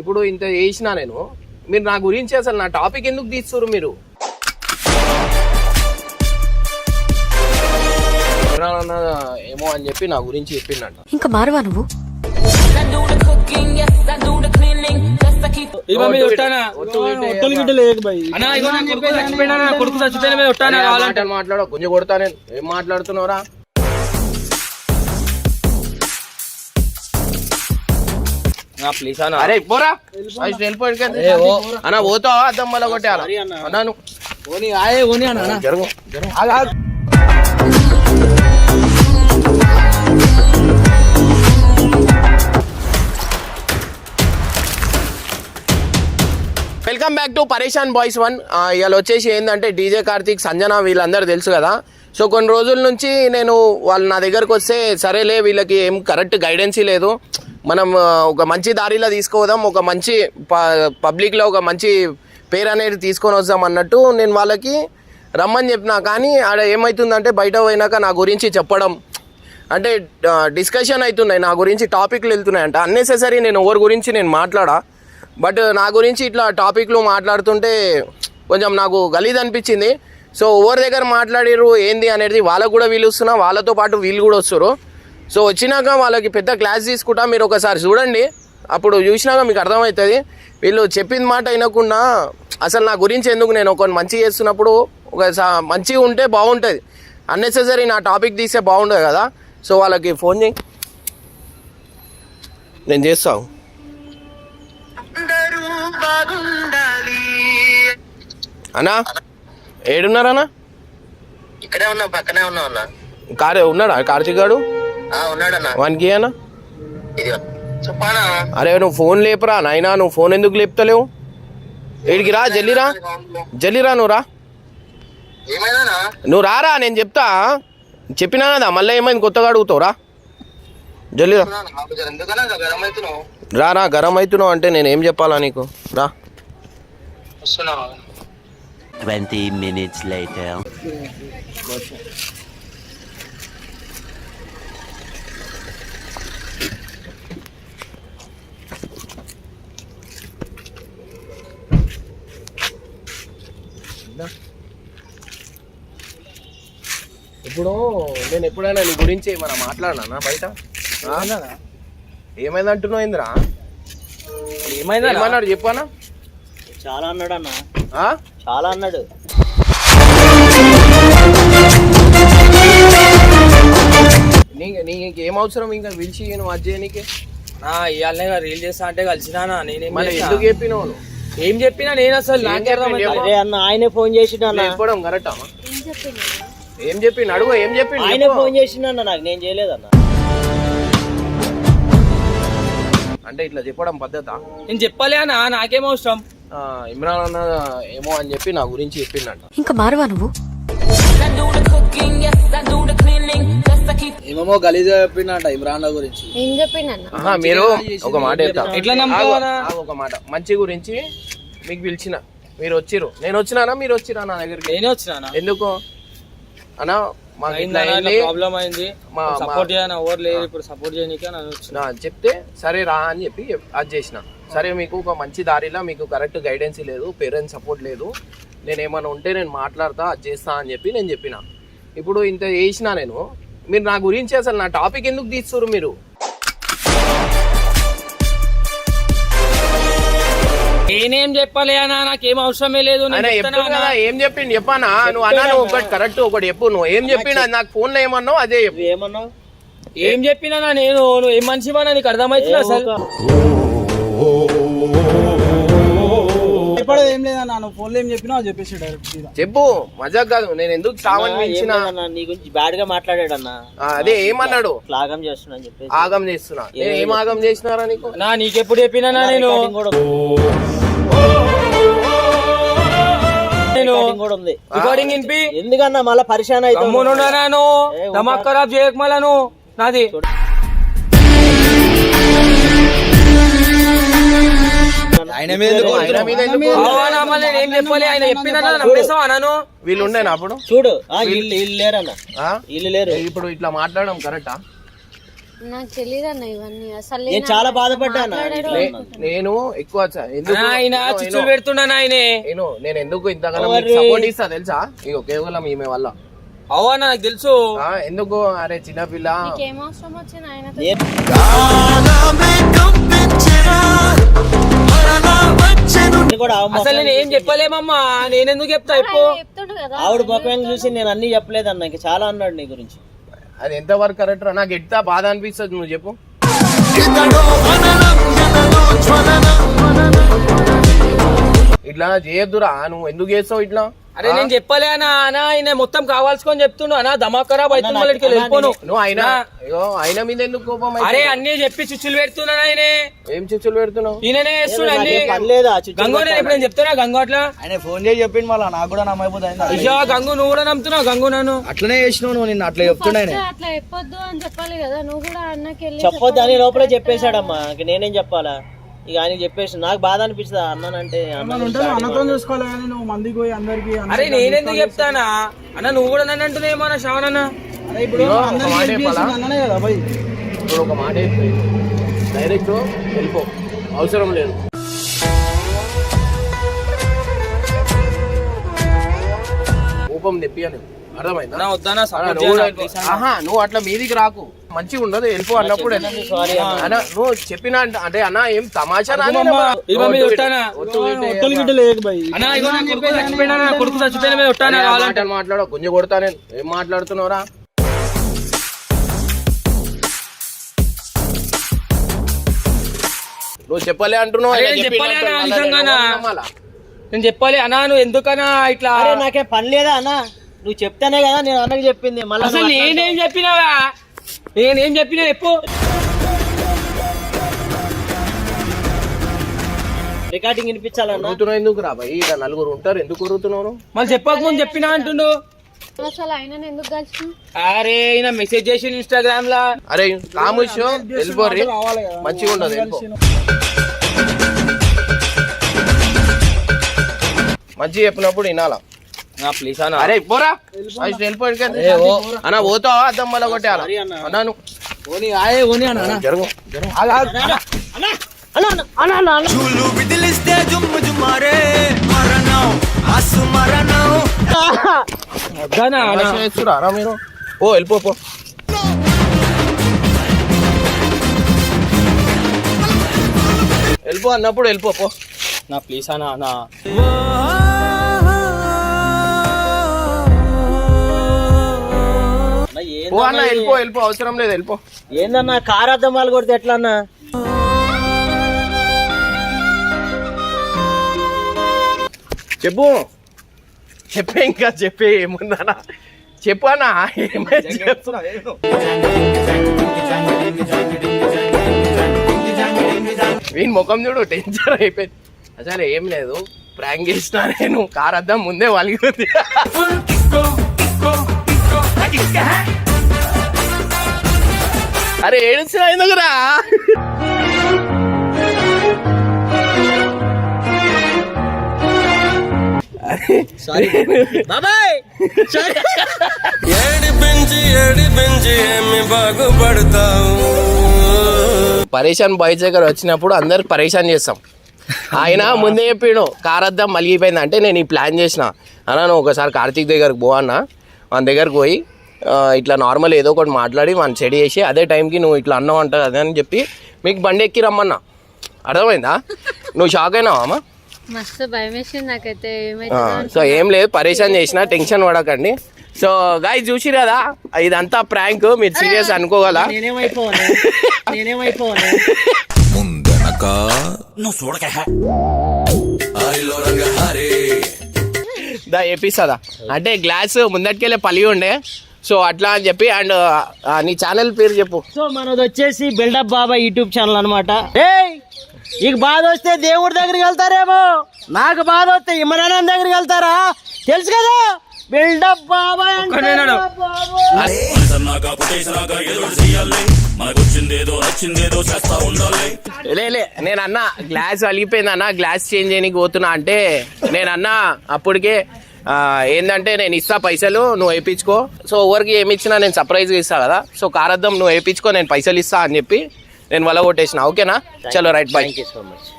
ఇప్పుడు ఇంత చేసినా నేను. మీరు నా గురించి అసలు నా టాపిక్ ఎందుకు తీస్తున్నారు మీరు? ఏమో అని చెప్పి నా గురించి చెప్పిండంట. ఇంకా మారవా నువ్వు? I do the cooking, yes, I please అన్న. అరే పోరా. అన్న. పోతావా అద్దం మళ్ళీ కొట్టారా అన్నాను. ఓని ఆయే ఓని అన్న జరుగు జరుగు. Welcome back to Pareshan boys one ఇవాళ వచ్చేసి ఏంటంటే డీజే కార్తీక్ సంజన వీళ్ళందరూ తెలుసు కదా. సో కొన్ని రోజుల నుంచి నేను వాళ్ళు నా దగ్గరకు వస్తే సరేలే వీళ్ళకి ఏం కరెక్ట్ గైడెన్స్ లేదు. మనం ఒక మంచి దారిలో తీసుకోదాం ఒక మంచి ప- పబ్లిక్లో ఒక మంచి పేరు అనేది తీసుకొని వద్దాం అన్నట్టు నేను వాళ్ళకి రమ్మని చెప్పినా. కానీ ఆడ ఏమవుతుందంటే బయట పోయినాక నా గురించి చెప్పడం. అంటే డిస్కషన్ అవుతున్నాయి నా గురించి టాపిక్లు వెళ్తున్నాయి అంటే. అన్నెసెసరీ నేను ఎవరి గురించి నేను మాట్లాడా? బట్ నా గురించి ఇట్లా టాపిక్లు మాట్లాడుతుంటే కొంచెం నాకు గలీజ్ అనిపించింది. సో ఎవరి దగ్గర మాట్లాడిరు ఏంది అనేది వాళ్ళకు కూడా వీళ్ళు వస్తున్నా వాళ్ళతో పాటు వీళ్ళు కూడా వస్తారు సో వచ్చినాక వాళ్ళకి పెద్ద క్లాస్ తీసుకుంటా మీరు ఒకసారి చూడండి. అప్పుడు చూసినాక మీకు అర్థమవుతుంది. వీళ్ళు చెప్పిన మాట వినకుండా అసలు నా గురించి ఎందుకు నేను ఒక మంచి చేస్తున్నప్పుడు ఒక మంచిగా ఉంటే బాగుంటుంది. అన్నెసెసరీ నా టాపిక్ తీస్తే బాగుంటుంది కదా. సో వాళ్ళకి ఫోన్ చేయి. నేను చేస్తాను అన్నా ఏడున్నారన్నా? ఇక్కడే ఉన్నా పక్కనే ఉన్నా అన్న. కార్ ఉన్నాడా? కార్తీక్ ఉన్నాడన్న వానికి అన్నా అరే నువ్వు ఫోన్ లేపురా నాయనా నువ్వు ఫోన్ ఎందుకు లేపుతలేవు? ఏడికి రా జల్లిరా. జల్లిరా నువ్వు రా. నువ్వు రారా నేను చెప్తా. చెప్పినా కదా మళ్ళీ ఏమైంది కొత్తగా అడుగుతావు రా. జల్లిరా. ఎందుకన్నా గరం అవుతున్నావు? రా రా గరం అవుతున్నావు అంటే నేను ఏం చెప్పాలా నీకు? రా. వస్తున్నావు? 20 minutes ఇప్పుడు నేను ఎప్పుడైనా నీ గురించి ఏమైనా మాట్లాడినా బయట? ఏమైంది అంటున్నావు ఇంద్రా? ఏమైందా ఏమన్నాడు చెప్పానా? చాలా అన్నాడు అన్న? చాలా అన్నాడు. నీ నీకు ఏం అవసరం ఇంకా? పిలిచి నువ్వు అది చేయనీకి ఇవాళనే రీల్ చేస్తా అంటే కలిసినానా? నేనేం? ఎందుకు చెప్పినావు నువ్వు? ఏం చెప్పినా నేను అసలు నాకే. చెప్పు. అరే అన్న ఆయనే ఫోన్ చేసిండు అన్న. చెప్పడం కరెక్టా? ఏం చెప్పిండు అడుగు ఏం చెప్పిండు ఆయనే చెప్పు. ఫోన్ చేసిండు అన్న నాకు నేను చేయలేదన్న. అంటే ఇట్లా చెప్పడం పద్ధత? నేను చెప్పలే అన్న నాకేం అవసరం? ఇమ్రాన్ అన్న ఏమో అని చెప్పి నా గురించి చెప్పిండంట. ఇంకా మారవా నువ్వు? ఏమేమో గలీజ్ చెప్పిండట ఇమ్రాన్ గురించి. ఏం చెప్పిండన్న మీరు ఒక మాట చెప్తా. ఎట్లా ఒక మాట. మంచి గురించి మీకు పిలిచిన. మీరు వచ్చిర్రు. నేను వచ్చినానా? మీరు వచ్చిరా నా దగ్గరికి? నేనే వచ్చినా ఎందుకు? అన్నా మాకు ఇట్లా అయింది. ప్రాబ్లం అయింది. మా- సపోర్ట్ చేయను? ఎవరు లేదు ఇప్పుడు సపోర్ట్ చేయనీకే నన్ను చెప్తే సరే రా అని చెప్పి అది చేసిన. సరే మీకు ఒక మంచి దారిలో మీకు కరెక్ట్ గైడెన్స్ లేదు పేరెంట్స్ సపోర్ట్ లేదు. నేను ఏమైనా ఉంటే నేను మాట్లాడతా అది చేస్తా అని చెప్పి నేను చెప్పిన. ఇప్పుడు ఇంత చేసిన నేను మీరు నా గురించి అసలు నా టాపిక్ ఎందుకు తీస్తున్నారు మీరు? నేనేం చెప్పలే అన్న? నాకేం అవసరమే లేదు. నేను చెప్తానే కదా అన్నా. ఏం చెప్పిండు? చెప్పానా? నువ్వు అన్నా నువ్వు ఒకటి కరెక్ట్ ఒకటి చెప్పు. నువ్వు ఏం చెప్పిండు అది నాకు ఫోన్లో ఏమన్నావు అదే చెప్పు. ఏమన్నావు? ఏం చెప్పినా నా నేను? నువ్వు ఏం మనిషివా? నీకు అర్థమైతుంది అసలు? భయపడేది ఏం లేదన్నా నువ్వు ఫోన్లో ఏం చెప్పినా అది చెప్పేసి డైరెక్ట్ సీదా చెప్పు మజాక్ కాదు నేను ఎందుకు శ్రావణ్ మించిన? అన్న నీ గురించి బ్యాడ్గా మాట్లాడాడు అన్న ఆ, అదే ఏమన్నాడు లాగం చేస్తున్నా అని చెప్పేసి. ఆగం చేస్తున్నా. నేను ఏం ఆగం చేసినారా నీకు? నా నీకెప్పుడు చెప్పినా నా నేను. రికార్డింగ్ కూడా ఉంది. నేను. రికార్డింగ్ కూడా ఉంది. రికార్డింగ్ వినిపి ఎందుకన్నా మళ్ళీ పరిశాన్ అయితే గమ్మునున్నాను దమాక్ ఖరాబ్ నాది. ఆయన మీద? అవునా ఏం చెప్పాలి? ఆయన చెప్పినా నన్ను వీళ్ళు ఉండేనా అప్పుడు? చూడు ఆ, వీళ్ళు లేరన్న. ఆ? వీళ్ళు లేరు. ఇప్పుడు ఇట్లా మాట్లాడడం కరెక్టా నాకు తెలియదు అన్న ఇవన్నీ అసలు నేను చాలా అనుకుంటున్నా. నేను ఎక్కువ ఆయన పెడుతున్నాను ఆయనే. నేను నేను ఎందుకు ఇంతగానో? సపోర్ట్ ఇస్తా తెలుసా? ఇక కేవలం ఈమె వల్ల. అవా నాకు తెలుసు. ఆ, ఎందుకు? అరే చిన్నపిల్ల నీకేం అవసరం వచ్చింది ఆయనతో? అసలు నేను ఏం చెప్పలేమమ్మా? నేను ఎందుకు చెప్తా ఇప్పు ఆయన చెప్తుండు కదా ఆవిడ ముఖం చూసి నేను అన్ని చెప్పలేదన్న ఇంకా చాలా అన్నాడు నీ గురించి. అది ఎంతవరకు కరెక్ట్ రా? నాకు ఎంత బాధ అనిపిస్తుంది నువ్వు చెప్పు. ఇట్లా చేయొద్దురా నువ్వు ఎందుకు చేస్తావు ఇట్లా? అరే నేను చెప్పలే అన్న. ఆయన మొత్తం కావాల్సుకొని చెప్తుండు. అన్న దమాకరా బయట అన్న, వాళ్ళకి అన్న, వెళ్ళిపోను. నువ్వు ఆయన ఆయన మీద ఎందుకు కోపం? అరే అన్ని చెప్పి చిచ్చులు పెడుతున్నాను ఆయనే. ఏం చిచ్చులు పెడుతున్నావు? ఈయననే అన్ని. గంగు నేను ఇప్పుడు నేను చెప్తున్నా గంగు అట్లా. ఆయన ఫోన్ చేసి చెప్పిండు మళ్ళీ నాకు కూడా నమ్మైపోతుంది గంగు నువ్వు కూడా నమ్ముతున్నావు గంగు నన్ను. అట్లనే చేసినావు నువ్వు నిన్న అట్లా ఫస్ట్ అట్లా చెప్పొద్దు అని చెప్పాలి కదా నువ్వు కూడా అన్నకి వెళ్ళి చెప్పొద్దు అని లోపలే చెప్పేశాడమ్మా ఇంక నేనేం చెప్పాలా? ఇక ఆయనకి చెప్పేసి నాకు బాధ అనిపిస్తుంది అన్నానంటే అన్నతో చూసుకోవాలి కానీ నువ్వు మందికి పోయి అందరికి అరే నేనెందుకు చెప్తానా? అన్న నువ్వు కూడా నన్ను అంటున్నాయేమో అన్న శ్రవణ్ అన్న అరే ఇప్పుడు అన్ననే కదా భయ్ ఇప్పుడు ఒక మాట డైరెక్ట్ వెళ్ళిపో. అవసరం లేదు. కోపం తెప్పియను అర్థమైందా? నువ్వు అట్లా మీదికి రాకు. మంచిగా ఉండదు వెళ్ళిపో అన్నప్పుడు సారీ అన్న. నువ్వు చెప్పిన అంటే అన్న ఏం తమాషా మాట్లాడో కొంచెం కొడతా నేను. ఏం మాట్లాడుతున్నావురా? నువ్వు చెప్పలే అంటున్నావు నేను చెప్పలే అన్నా, నువ్వు ఎందుకన్నా ఇట్లా నాకేం పని లేదా అన్న? నువ్వు చెప్తానే కదా నేను అన్నకి చెప్పింది మళ్ళీ అసలు నేనేం చెప్పినావా? నేనేం చెప్పినా చెప్పు. రికార్డింగ్ వినిపించాలన్నా? ఉరుకుతున్నావు ఎందుకు రా భయ్ ఇక్కడ నలుగురు ఉంటారు ఎందుకు ఉరుకుతున్నావు మళ్ళీ చెప్పక ముందు చెప్పినా అంటుండు. అసలు ఆయనని ఎందుకు కలిసి అరే ఈయన మెసేజ్ చేసి ఇన్స్టాగ్రామ్ లా. అరే కాముష్ వెళ్ళిపోర్రి మంచిగా ఉండదు వెళ్ళిపో. మంచి చెప్పినప్పుడు వినాలా? ప్లీజ్ అన్న. అరే పోరా. అన్న పోతావా అద్దం మళ్ళీ కొట్టాలా అన్నాను. ఓని ఆయే ఓని అన్న జరుగు వద్దానా అన్న? చేస్తురా మీరు. ఓ వెళ్ళిపో పో. వెళ్ళిపో అన్నప్పుడు వెళ్ళిపో పో. నా ప్లీజ్ అన్న అన్న. పో అన్న వెళ్ళిపో వెళ్ళిపో అవసరం లేదు వెళ్ళిపో? ఏందన్నా కార్ అద్దమాలు కొడితే ఎట్లా అన్నా చెప్పు. చెప్పే ఇంకా చెప్పే ఏముందనా చెప్పు అన్న ఏమైంది చెప్పు. వీని ముఖం చూడు టెన్షన్ అయిపోయింది. అసలు ఏం లేదు. ప్రాంక్ చేసిన నేను కార్ అద్దం ముందే వలిగింది అరే ఏడుస్తున్నా ఎందుకురా? సారీ బాబాయ్! పరేషాన్ బాయ్స్ దగ్గర వచ్చినప్పుడు అందరు పరేషాన్ చేస్తాం. ఆయన ముందే చెప్పిండు కార్ అద్దం మలిగిపోయింది అంటే నేను ఈ ప్లాన్ చేసిన. అన్న నువ్వు ఒకసారి కార్తీక్ దగ్గరకు పో అన్న. మన దగ్గరకు పోయి ఇట్లా నార్మల్ ఏదో ఒకటి మాట్లాడి మన చెడి చేసి అదే టైంకి నువ్వు ఇట్లా అన్నావు అంట అదే అని చెప్పి మీకు బండి ఎక్కి రమ్మన్నా. అర్థమైందా? నువ్వు షాక్ అయినావా అమ్మా? మస్తు భయం వేసింది నాకైతే. సో ఏం లేదు పరేషాన్ చేసిన టెన్షన్ పడకండి. సో గాయ చూసి కదా ఇదంతా ప్రాంక్ మీరు సీరియస్ అనుకోగల. దా ఏపిస్తుందా? అంటే గ్లాస్ ముందటికెళ్ళే పలిగి ఉండే. సో అట్లా అని చెప్పి అండ్ నీ ఛానల్ పేరు చెప్పు. సో మనది వచ్చేసి బిల్డప్ బాబా యూట్యూబ్ ఛానల్ అనమాట నీకు బాధ వస్తే దేవుడి దగ్గరికి వెళ్తారేమో? నాకు బాధ వస్తే ఇమరాన్ దగ్గరికి వెళ్తారా? తెలుసు కదా? బిల్డప్ బాబా అంటే ఒక్కడేనాడు? బాబోయ్. లే లే నేను అన్న గ్లాస్ అలిగిపోయింది అన్న గ్లాస్ చేంజ్ చేయడానికి పోతున్నా అంటే నేను అన్న అప్పటికే ఏంటంటే నేను ఇస్తా పైసలు నువ్వు వేయించుకో. సో ఎవరికి ఏమి ఇచ్చినా నేను సర్ప్రైజ్గా ఇస్తా కదా. సో కారద్దం నువ్వు వేయించుకో నేను పైసలు ఇస్తా అని చెప్పి నేను వల్ల కొట్టేసిన. ఓకేనా? చలో right bye thank you so much